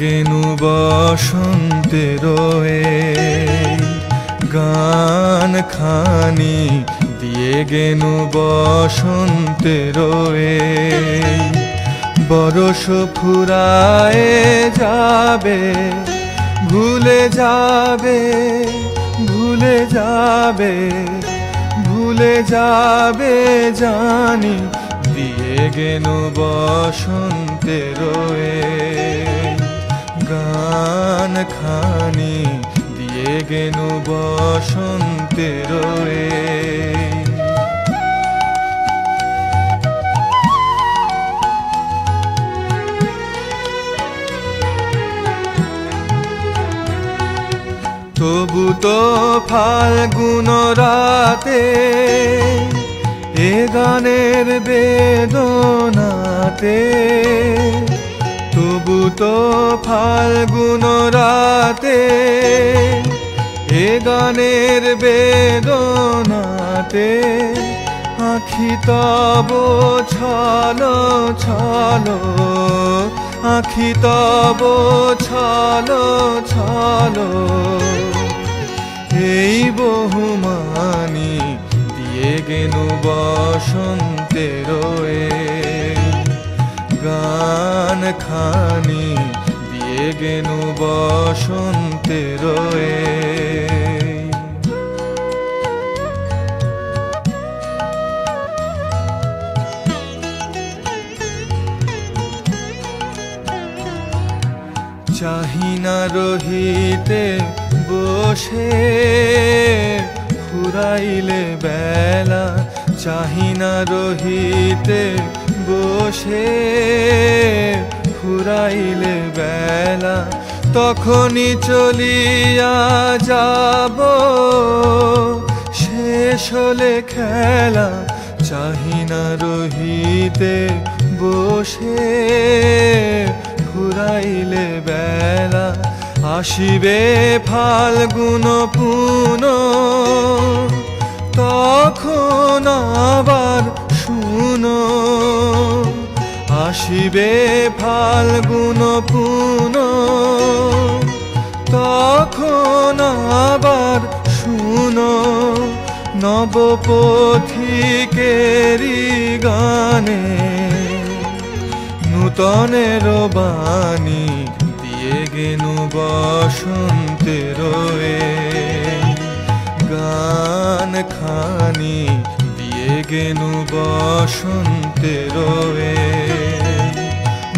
গেনু বসন্তে রয়ে। গান খানি দিয়ে গেনু বসন্তে রয়ে। বরস ফুরায়ে যাবে, ভুলে যাবে ভুলে যাবে ভুলে যাবে জানি দিয়ে বসন্তে রয়ে। গান খানি দিয়ে বসন্তে রয়ে। তবু তো ফাল্গুন রাতে এ গানের বেদনাতে তবু তো ফাল্গুন রাতে এ গানের বেদনাতে আখি তব ছলো ছলো, আখি তব ছলো ছলো। এই বহুমানি গেনু বসন্তে রয়ে গান খানি দিয়ে গেনু বসন্তে রয়ে। চাহিনা রহিতে বসে ফুরাইলে বেলা, চাহিনা রহিতে বসে ফুরাইলে বেলা, তখনই চলিয়া যাব। শেষ হলে খেলা, চাহিনা রহিতে বসে ফুরাইলে বেলা আসিবে ফাল্গুন পুন, তখন আবার শুনো। আসিবে ফাল্গুন পুন, তখন আবার শুনো। নবপথিকেরি গানে, নূতনের বাণী গেনু বসন্তে রয়ে গান খানি দিয়ে বসন্তে রয়ে।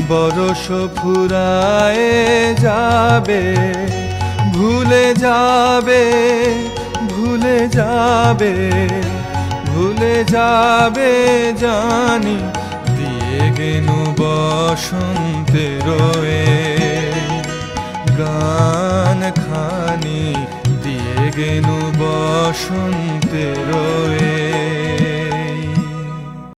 বরস ফুরায়ে যাবে, ভুলে যাবে ভুলে যাবে ভুলে যাবে জানি। দিয়ে গেনু বসন্তে রয়ে। গান খানি দিয়ে গেনু বসন্তে রয়ে।